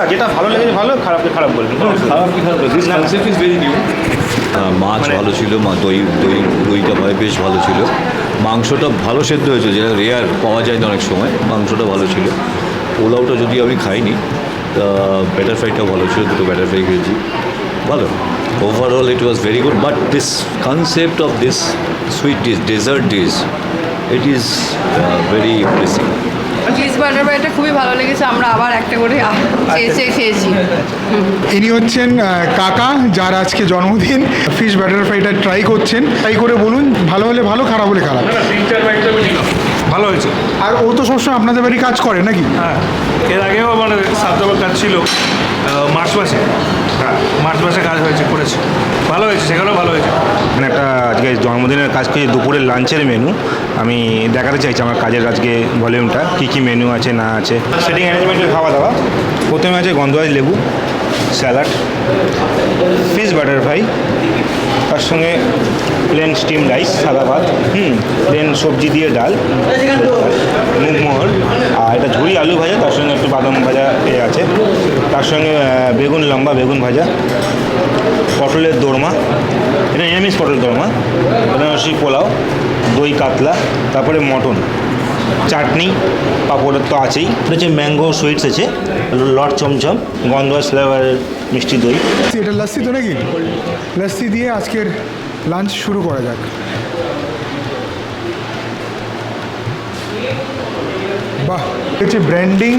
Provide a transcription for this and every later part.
না যেটা ভালো লেগেছে ভালো খারাপকে খারাপ খারাপ কি খারাপ? This concept is very new মাছ মানে- ভালো ছিল মা দই দই দইটা ভাই বেশ ভালো ছিল। মাংসটা ভালো সেদ্ধ হয়েছে যেটা রেয়ার পাওয়া যায় না অনেক সময় মাংসটা ভালো ছিল। পোলাওটা যদি আমি খাইনি তা ব্যাটার ফ্রাইটাও ভালো ছিল দুটো ব্যাটার ফ্রাই খেয়েছি। ভালো। Overall it was very good but this concept of this sweet dish dessert dish it is very impressive cheese butter ফ্রাইটা খুবই ভালো লেগেছে আমরা আবার একটা করে আহ, চেয়ে চেয়ে খেয়েছি। ইনি হচ্ছেন কাকা যার আজকে জন্মদিন। ফিশ ব্যাটার ফ্রাইটা ট্রাই করছেন। ট্রাই করে বলুন ভালো হলে ভালো খারাপ হলে খারাপ। ভালো হয়েছে। আর ও তো সবসময় আপনাদের বাড়ি কাজ করে নাকি? হ্যাঁ এর আগেও আমার সাতটাবার কাজ ছিল মার্চ মাসে। হ্যাঁ মার্চ মাসে কাজ হয়েছে করেছে। ভালো হয়েছে সেখানেও ভালো হয়েছে। মানে একটা আজকে জন্মদিনের কাজ কাজকে দুপুরের লাঞ্চের মেনু আমি দেখাতে চাইছি আমার কাজের আজকে ভলিউমটা কী কী মেনু আছে, না আছে। সেটিং অ্যারেঞ্জমেন্টের খাওয়া দাওয়া প্রথমে আছে গন্ধরাজ লেবু স্যালাড ফিশ বাটার ফ্রাই তার সঙ্গে প্লেন স্টিম রাইস সাদা ভাত, হুম প্লেন সবজি দিয়ে ডাল মুগমোহর আর এটা ঝুড়ি আলু ভাজা, তার সঙ্গে একটু বাদাম ভাজা এ আছে। তার সঙ্গে বেগুন, লম্বা বেগুন ভাজা পটলের দোরমা। এটা নিরামিষ পটল দোরমা। বেনারসি পোলাও, দই কাতলা, তারপরে মটন। চাটনি, পাঁপড়ের তো আছেই। এটা হচ্ছে ম্যাঙ্গো সুইটস আছে, লট চমচম, গন্ধরাজ ফ্লেভারের মিষ্টি দই। এটা লস্যি তো নাকি? লস্যি দিয়ে আজকের লাঞ্চ শুরু করা যাক। বাহ হচ্ছে ব্র্যান্ডিং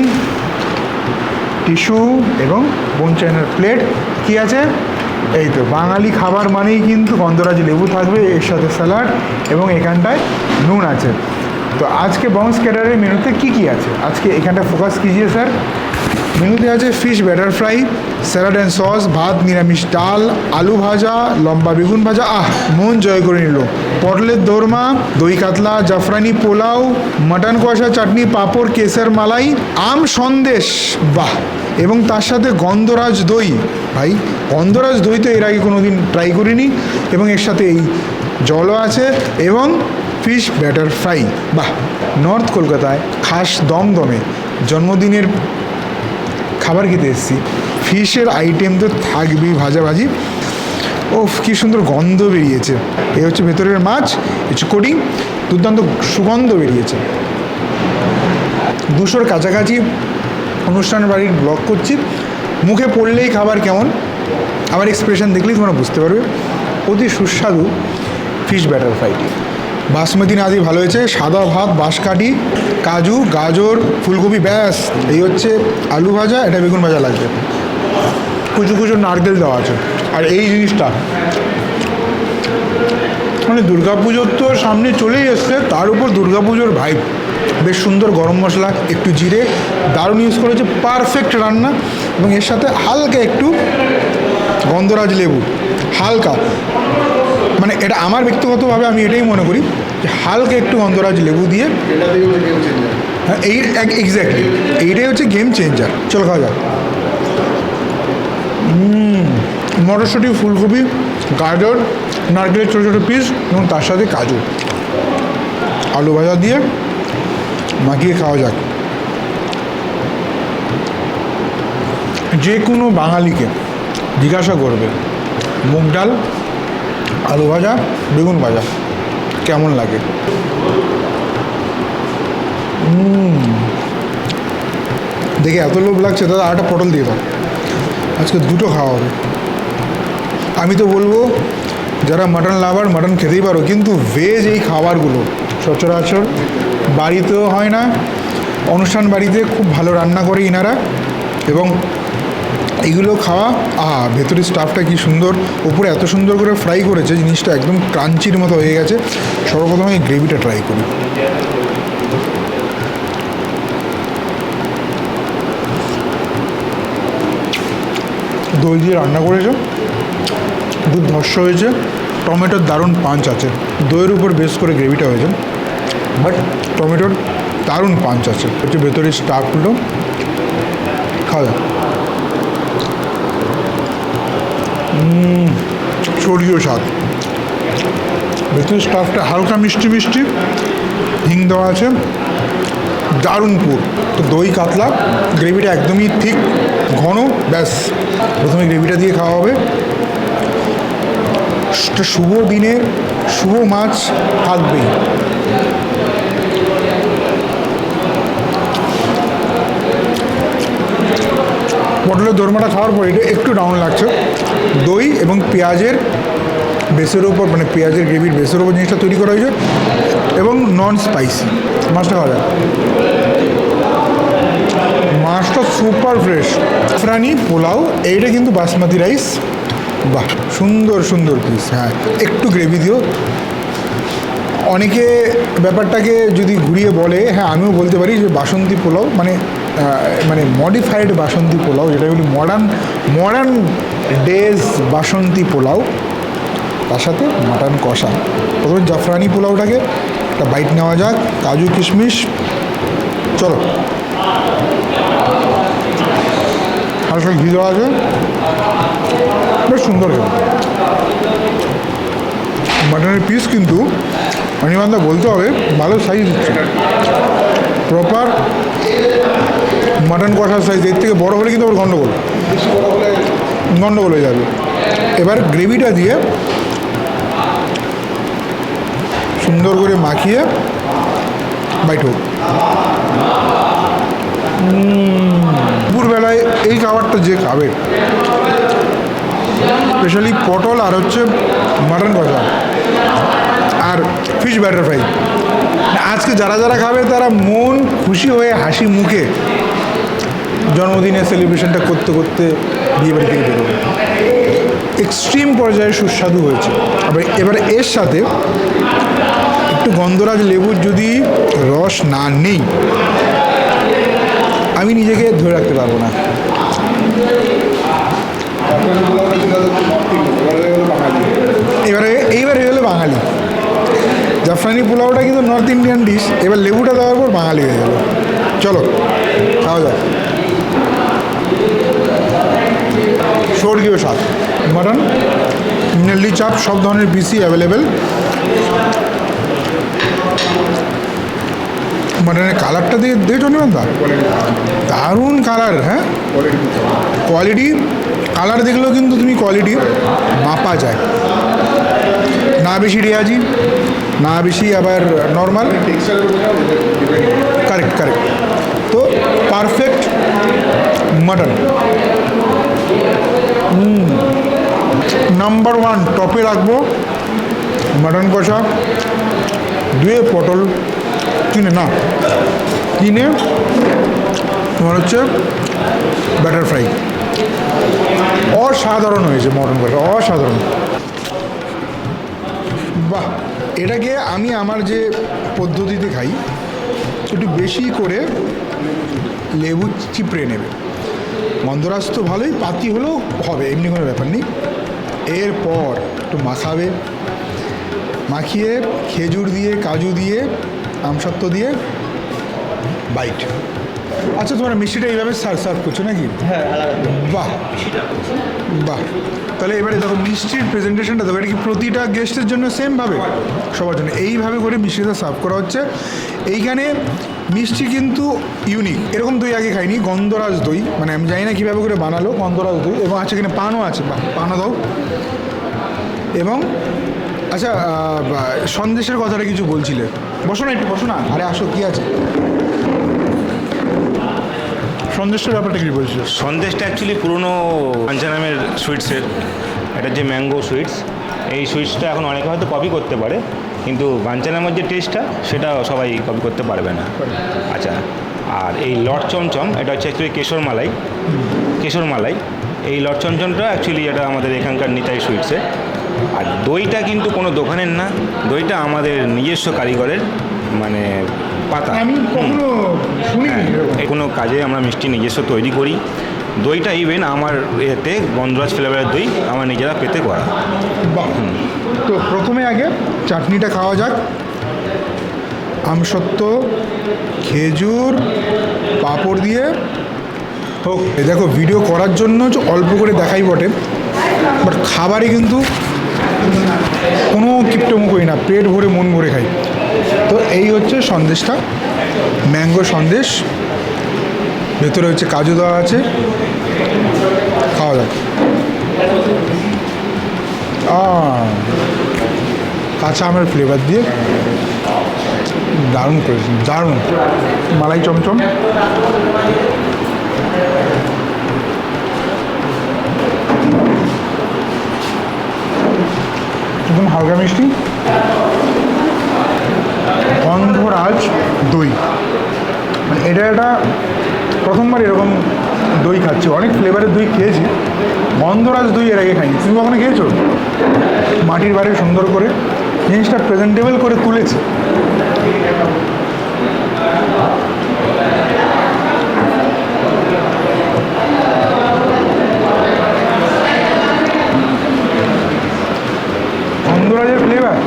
টিস্যু এবং বোন চাইনার প্লেট কি আছে? এই তো, বাঙালি খাবার মানেই কিন্তু গন্ধরাজ লেবু থাকবে, এর সাথে স্যালাড এবং এখানটায় নুন আছে। তো আজকে বংস ক্যাটারের মেনুতে কি কি আছে? আজকে এখানটা ফোকাস কিজিয়ে স্যার? মেনুতে আছে fish batter fry salad and sauce ভাত, নিরামিষ ডাল, আলু ভাজা, লম্বা বেগুন ভাজা, আহ, মন জয় করে নিল। পটলের দোরমা, দই কাতলা, জাফরানি পোলাও, মাটন কষা চাটনি, পাঁপড় কেসার মালাই, আম সন্দেশ, বাহ। এবং তার সাথে গন্ধরাজ দই। ভাই, গন্ধরাজ দই তো এর আগে কোনো দিন ট্রাই করিনি। এবং এর সাথে এই জলও আছে এবং ফিশ ব্যাটার ফ্রাই বাহ, নর্থ কলকাতায় খাস দমদমে জন্মদিনের খাবার খেতে এসেছি। ফিশের আইটেম তো থাকবেই ভাজাভাজি। ওফ, কি সুন্দর গন্ধ বেরিয়েছে। এই হচ্ছে ভেতরের মাছ কিছু কোডিং। দুর্দান্ত সুগন্ধ বেরিয়েছে। দুশোর কাছাকাছি অনুষ্ঠান বাড়ির ব্লগ করছি। মুখে পড়লেই খাবার কেমন? আমার এক্সপ্রেশন দেখলেই তোমরা বুঝতে পারবে। অতি সুস্বাদু ফিশ ব্যাটার ফ্রাইটি বাসমতি নাদি ভালো হয়েছে, সাদা ভাত, বাঁশকাঠি, কাজু, গাজর, ফুলকপি, ব্যাস। এই হচ্ছে আলু ভাজা, এটা বেগুন ভাজা লাগবে। কুচু কুচু নারকেল দেওয়া আছে। আর এই জিনিসটা মানে দুর্গাপুজোর তো সামনে চলেই এসছে, তার উপর দুর্গাপুজোর ভাই বেশ সুন্দর গরম মশলা, একটু জিরে, দারুণ ইউজ করেছে পারফেক্ট রান্না। এবং এর সাথে হালকা একটু গন্ধরাজ লেবু, হালকা। মানে এটা আমার ব্যক্তিগতভাবে আমি এটাই মনে করি যে হালকা একটু গন্ধরাজ লেবু দিয়ে হ্যাঁ এই এক্স্যাক্টলি এইটাই হচ্ছে গেম চেঞ্জার চল খাওয়া যাক। মটরশুঁটি ফুলকপি গাজর নারকেলের ছোটো ছোটো পিস এবং তার সাথে কাজু। আলু ভাজা দিয়ে মাখিয়ে খাওয়া যাক। যে কোনো বাঙালিকে জিজ্ঞাসা করবে। মুগ ডাল আলু ভাজা, বেগুন ভাজা। কেমন লাগে? দেখে এত লোভ লাগছে, দাদা, আরেকটা পটল দিয়ে দাও। আজকে দুটো খাওয়া হবে। আমি তো বলব, যারা মাটন লাভার মাটন খেতেই পারো, কিন্তু ভেজ এই খাবারগুলো, সচরাচর বাড়িতেও হয় না। অনুষ্ঠান বাড়িতে খুব ভালো রান্না করে ইনারা, এবং এগুলো খাওয়া, আহা, ভেতরের স্টাফটা কি সুন্দর। উপরে এত সুন্দর করে ফ্রাই করেছে, জিনিসটা একদম ক্রাঞ্চির মতো হয়ে গেছে। সর্বপ্রথম আমি গ্রেভিটা ট্রাই করি। দই দিয়ে রান্না করেছে? দুধ ধর্ষ হয়েছে। টমেটোর দারুণ পাঞ্চ আছে। দইয়ের উপর বেশ করে গ্রেভিটা হয়েছে। বাট টমেটোর দারুণ পাঞ্চ আছে। হচ্ছে ভেতরের স্টাফগুলো খাওয়া যাক উম, স্বর্গীয় স্বাদ। ভেতরের স্টাফটা হালকা মিষ্টি মিষ্টি, হিং দেওয়া আছে। দারুণ পুর তো দই কাতলা, গ্রেভিটা একদমই ঠিক ঘন, ব্যাস। প্রথমে গ্রেভিটা দিয়ে খাওয়া হবে। শুভ দিনে শুভ মাছ থাকবেই। পটলের দোরমাটা খাওয়ার পর এটা একটু ডাউন লাগছে। দই এবং পেঁয়াজের বেসের ওপর মানে পেঁয়াজের গ্রেভির বেসের ওপর জিনিসটা তৈরি করা হয়েছে এবং নন স্পাইসি মাছটা খাওয়া যায় মাছটা সুপার ফ্রেশ ফ্রানি পোলাও, এইটা কিন্তু বাসমতি রাইস বাহ, সুন্দর সুন্দর পিস হ্যাঁ একটু গ্রেভি দিও। অনেকে ব্যাপারটাকে যদি ঘুরিয়ে বলে হ্যাঁ আমিও বলতে পারি যে বাসন্তী পোলাও মানে মানে মডিফাইড বাসন্তী পোলাও, যেটা বলি modern modern days Basanti pulao, তার সাথে মাটন কষা। প্রথমে জাফরানি পোলাওটাকে একটা বাইট নেওয়া যাক, কাজু কিশমিশ, চলো। হালকা ঘি দেওয়া আছে। বেশ সুন্দর মাটনের পিস কিন্তু অনিবান্ধা বলতে হবে, ভালো সাইজ দিচ্ছে প্রপার মাটন কষার সাইজ এর থেকে বড় হলে কিন্তু আবার গন্ডগোল। গন্ডগোল হয়ে যাবে। এবার গ্রেভিটা দিয়ে সুন্দর করে মাখিয়ে বাইট হোক। দুপুরবেলায় এই খাবারটা যে খাবে। স্পেশালি পটল আর হচ্ছে মাটন কষা। আর ফিশ ব্যাটার ফ্রাই আজকে যারা যারা খাবে, তারা মন খুশি হয়ে হাসি মুখে জন্মদিনের সেলিব্রেশনটা করতে করতে বিয়ে বাড়ি থেকে বেরোবে। এক্সট্রিম পর্যায়ে সুস্বাদু হয়েছে। আবার এবারে এর সাথে একটু গন্ধরাজ লেবুর যদি রস না নেই, আমি নিজেকে ধরে রাখতে পারব না এবারে এইবারে হলো বাঙালি জাফরানি পোলাওটা কিন্তু নর্থ ইন্ডিয়ান ডিশ এবার লেবুটা দেওয়ার পর বাঙালি হয়ে গেল। চলো, খাওয়া যাক। স্বর্গীয় স্বাদ। মাটন, নেল্লি চাপ, সব ধরনের পিসি অ্যাভেলেবেল মাটনের কালারটা দিয়ে দেখছ নিমন্তা দারুণ কালার হ্যাঁ? কোয়ালিটি কালার দেখলেও কিন্তু তুমি কোয়ালিটি মাপা যায়। না বেশি রেয়াজি না বেশি, আবার নর্মাল কারেক্ট কারেক্ট তো পারফেক্ট মাটন নাম্বার ওয়ান টপে রাখব মাটন কষা। দুয়ে পটল কিনে, না, কিনে তোমার হচ্ছে ব্যাটার ফ্রাই অসাধারণ হয়েছে মটন কষা, অসাধারণ। বাহ! এটাকে আমি আমার যে পদ্ধতিতে খাই, একটু বেশি করে লেবু চিপড়ে নেবে। মন্দরাজ তো ভালোই, পাতি হলেও হবে, এমনি কোনো ব্যাপার নেই। এরপর একটু মাখাবে। মাখিয়ে খেজুর দিয়ে, কাজু দিয়ে, আমসত্ত্ব দিয়ে বাইট। আচ্ছা তোমরা মিষ্টিটা এইভাবে সার্ভ সার্ভ করছ নাকি? হ্যাঁ বাহ। বাহ। তাহলে এবারে দেখো মিষ্টির প্রেজেন্টেশনটা দেখো এটা কি প্রতিটা গেস্টের জন্য সেমভাবে সবার জন্য। এইভাবে করে মিষ্টিটা সার্ভ করা হচ্ছে। এইখানে মিষ্টি কিন্তু ইউনিক এরকম দই আগে খাইনি গন্ধরাজ দই। মানে আমি জানি না কীভাবে করে বানালো গন্ধরাজ দই। এবং আচ্ছা এখানে পানও আছে। বাহ পানও দাও। এবং আচ্ছা সন্দেশের কথাটা কিছু বলছিলে। বসো না একটু বসো না। আরে আসো কি আছে? সন্দেশের ব্যাপারটা কি বলছিল সন্দেশটা অ্যাকচুয়ালি পুরনো পাঞ্চানামের সুইটসের এটা যে ম্যাঙ্গো সুইটস এই সুইটসটা এখন অনেকে হয়তো কপি করতে পারে কিন্তু বাঞ্চানামের যে টেস্টটা সেটা সবাই কপি করতে পারবে না। আচ্ছা আর এই লট চমচম এটা হচ্ছে অ্যাকচুয়ালি কেশর মালাই। কেশর মালাই এই লট চমচমটা অ্যাকচুয়ালি এটা আমাদের এখানকার নিতাই সুইটসে আর দইটা কিন্তু কোনো দোকানের না দইটা আমাদের নিজস্ব কারিগরের মানে পাতা। হ্যাঁ, কোনো কাজে আমরা মিষ্টি নিজস্ব তৈরি করি। দইটা ইভেন আমার এতে গন্ধরাজ ফ্লেভারের দই আমার নিজেরা পেতে করা। তো প্রথমে আগে চাটনিটা খাওয়া যাক। আমসত্ত্ব খেজুর পাঁপড় দিয়ে। হোক দেখো ভিডিও করার জন্য অল্প করে দেখাই বটে। বাট খাবারে কিন্তু কোনো কিপটেমো করি না, পেট ভরে মন ভরে খাই। তো এই হচ্ছে সন্দেশটা, ম্যাঙ্গো সন্দেশ। ভেতরে হচ্ছে কাজু দেওয়া আছে। খাওয়া যাক। কাঁচা আমের ফ্লেভার দিয়ে দারুণ করেছি, দারুণ। মালাই চমচম। একদম হালকা মিষ্টি। গন্ধরাজ দই। মানে এটা একটা প্রথমবার এরকম দই খাচ্ছি। অনেক ফ্লেভারের দই খেয়েছি। গন্ধরাজ দই এর আগে খাইনি। তুমি কখনো খেয়েছো? মাটির বাড়ি সুন্দর করে জিনিসটা প্রেজেন্টেবল করে তুলেছে। গন্ধরাজের ফ্লেভার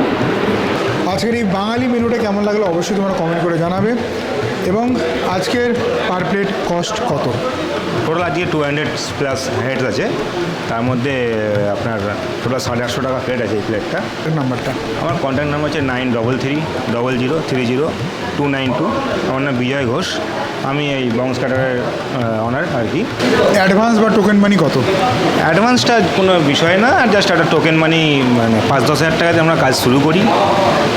আজকের এই বাঙালি মেনুটা কেমন লাগল অবশ্যই তোমরা কমেন্ট করে জানাবে। এবং আজকের পার প্লেট কস্ট কত? টোটাল আজকে টু হান্ড্রেড প্লাস হেডস আছে। তার মধ্যে আপনার টোটাল সাড়ে আটশো টাকা প্লেট আছে এই প্লেটটা এর নাম্বারটা আমার কন্ট্যাক্ট নাম্বার হচ্ছে nine double three double zero three zero two nine two আমার নাম বিজয় ঘোষ। আমি এই বংশ কাটারের অনার আর কি। অ্যাডভান্স বা টোকেন মানি কত? অ্যাডভান্সটা কোনো বিষয় না জাস্ট একটা টোকেন মানি মানে পাঁচ দশ হাজার টাকাতে আমরা কাজ শুরু করি।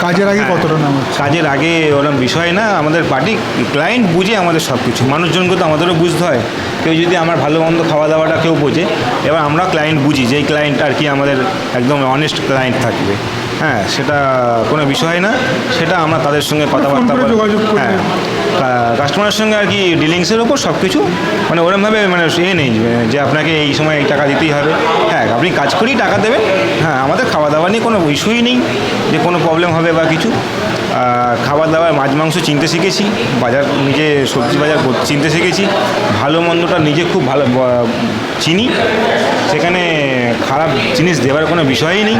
কাজের আগে কতটা নাম কাজের আগে ওরকম বিষয় না আমাদের পার্টি ক্লায়েন্ট বুঝে আমাদের সব কিছু মানুষজনকে তো আমাদেরও বুঝতে হয়। কেউ যদি আমার ভালো মন্দ খাওয়া দাওয়াটা কেউ বোঝে এবার আমরা ক্লায়েন্ট বুঝি যেই ক্লায়েন্ট আর কি আমাদের একদম অনেস্ট ক্লায়েন্ট থাকবে। হ্যাঁ সেটা কোনো বিষয় না। সেটা আমরা তাদের সঙ্গে কথাবার্তা হ্যাঁ কাস্টমারের সঙ্গে আর কি ডিলিংসের ওপর সব কিছু। মানে ওরমভাবে মানে এ নেই যে আপনাকে এই সময় এই টাকা দিতেই হবে। হ্যাঁ আপনি কাজ করেই টাকা দেবেন। হ্যাঁ আমাদের খাওয়া দাওয়া নিয়ে কোনো ইস্যুই নেই যে কোনো প্রবলেম হবে বা কিছু। খাবার দাবার মাছ মাংস চিনতে শিখেছি বাজার নিজে সবজি বাজার করতে- চিনতে শিখেছি ভালো মন্দটা নিজে খুব ভালো চিনি। সেখানে খারাপ জিনিস দেওয়ার কোনো বিষয়ই নেই।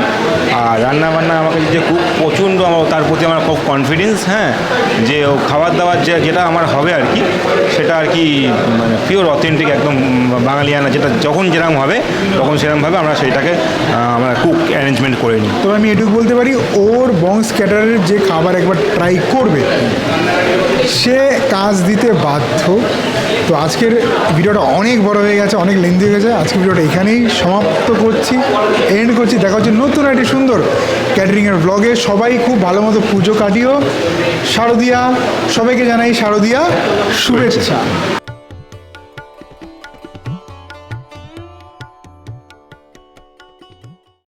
আর রান্না বান্না আমাকে যে খুব প্রচণ্ড আমার তার প্রতি আমার খুব কনফিডেন্স হ্যাঁ যে খাবার দাবার যে যেটা আমার হবে আর কি সেটা আর কি মানে পিওর অথেন্টিক একদম বাঙালিয়ানা যেটা যখন যেরকম হবে তখন সেরকমভাবে আমরা সেইটাকে আহ, আমরা কুক অ্যারেঞ্জমেন্ট করে নিই। তবে আমি এটুকু বলতে পারি ওর বংশ ক্যাটারের যে খাবার একবার ট্রাই করবে সে কাজ দিতে বাধ্য। তো আজকের ভিডিওটা অনেক বড় হয়ে গেছে, অনেক লেন্দি হয়ে গেছে। আজকের ভিডিওটা এখানেই সমাপ্ত করছি এন্ড করছি। দেখা হচ্ছে নতুন একটি সুন্দর ক্যাটারিংয়ের ব্লগে সবাই খুব ভালো মতো পুজো কাটিও। শারদিয়া, সবাইকে জানাই শারদিয়া শুভেচ্ছা।